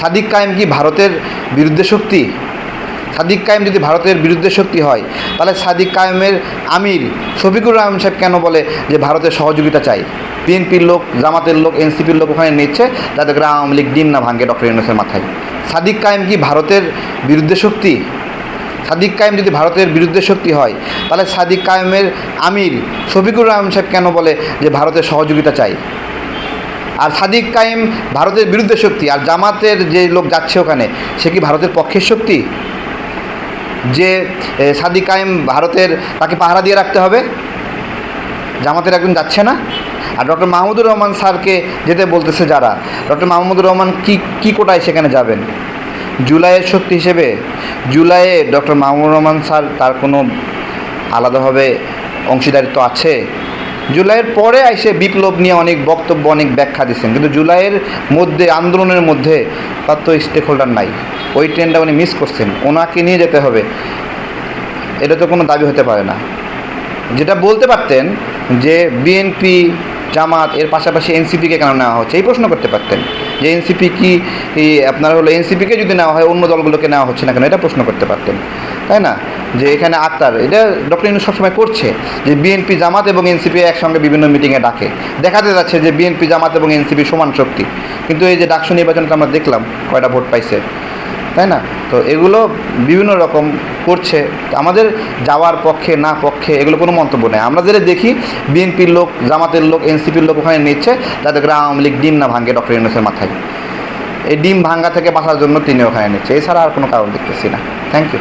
সাদিক কায়েম কি ভারতের বিরুদ্ধে শক্তি? সাদিক কায়েম যদি ভারতের বিরুদ্ধে শক্তি হয়, তাহলে সাদিক কায়েমের আমির শফিকুর রহমান সাহেব কেন বলে যে ভারতের সহযোগিতা চাই? বিএনপির লোক, জামাতের লোক, এনসিপির লোক ওখানে নিচ্ছে, যাতে করে আওয়ামী লীগ ডিম না ভাঙে ডক্টর ইউনুসের মাথায়। সাদিক কায়েম কি ভারতের বিরুদ্ধে শক্তি? সাদিক কায়েম যদি ভারতের বিরুদ্ধে শক্তি হয়, তাহলে সাদিক কায়েমের আমির শফিকুর রহমান সাহেব কেন বলে যে ভারতের সহযোগিতা চাই? আর সাদিক কায়েম ভারতের বিরুদ্ধে শক্তি, আর জামাতের যে লোক যাচ্ছে ওখানে, সে কি ভারতের পক্ষের শক্তি? যে সাদিক কায়েম ভারতের তাকে পাহারা দিয়ে রাখতে হবে? জামাতের একজন যাচ্ছে না? আর ডক্টর মাহমুদুর রহমান স্যারকে যেতে বলতেছে যারা, ডক্টর মাহমুদুর রহমান কি কি কোটায় সেখানে যাবেন? জুলাইয়ের শক্তি হিসেবে? জুলাইয়ে ডক্টর মাহমুদুর রহমান স্যার তার কোনো আলাদাভাবে অংশীদারিত্ব আছে? জুলাইয়ের পরে এসে বিপ্লব নিয়ে অনেক বক্তব্য, অনেক ব্যাখ্যা দিচ্ছেন কিন্তু জুলাইয়ের মধ্যে, আন্দোলনের মধ্যে তার তো স্টেক হোল্ডার নাই। ওই ট্রেনটা উনি মিস করছেন। ওনাকে নিয়ে যেতে হবে। এটা তো কোনো দাবি হতে পারে না। যেটা বলতে পারতেন যে, বিএনপি, জামাত, এর পাশাপাশি এনসিপিকে কেন নেওয়া হচ্ছে, এই প্রশ্ন করতে পারতেন। যে এনসিপি কি আপনার হলো এনসিপিকে যদি নেওয়া হয়, অন্য দলগুলোকে নেওয়া হচ্ছে না কেন? এটা প্রশ্ন করতে পারতেন। তাই না? যে এখানে আক্তার, এটা ডক্টর ইনু সবসময় করছে যে বিএনপি জামাত এবং এনসিপি একসঙ্গে বিভিন্ন মিটিংয়ে ডাকে। দেখাতে যাচ্ছে যে বিএনপি জামাত এবং এনসিপি সমান শক্তি। কিন্তু এই যে ডাকসু নির্বাচনটা আমরা দেখলাম, কয়টা ভোট পাইছে? তাই না? তো এগুলো বিভিন্ন রকম করছে। আমাদের যাওয়ার পক্ষে, না পক্ষে এগুলো কোনো মন্তব্য নেই। আমরা যেটা দেখি, বিএনপির লোক, জামাতের লোক, এনসিপির লোক ওখানে নিচ্ছে যাতে গ্রাম আওয়ামী লীগ ডিম না ভাঙে ডক্টর ইউনুসের মাথায়। এই ডিম ভাঙ্গা থেকে বাঁচার জন্য তিনি ওখানে নিচ্ছে। এছাড়া আর কোনো কারণ দেখতেছি না। Thank you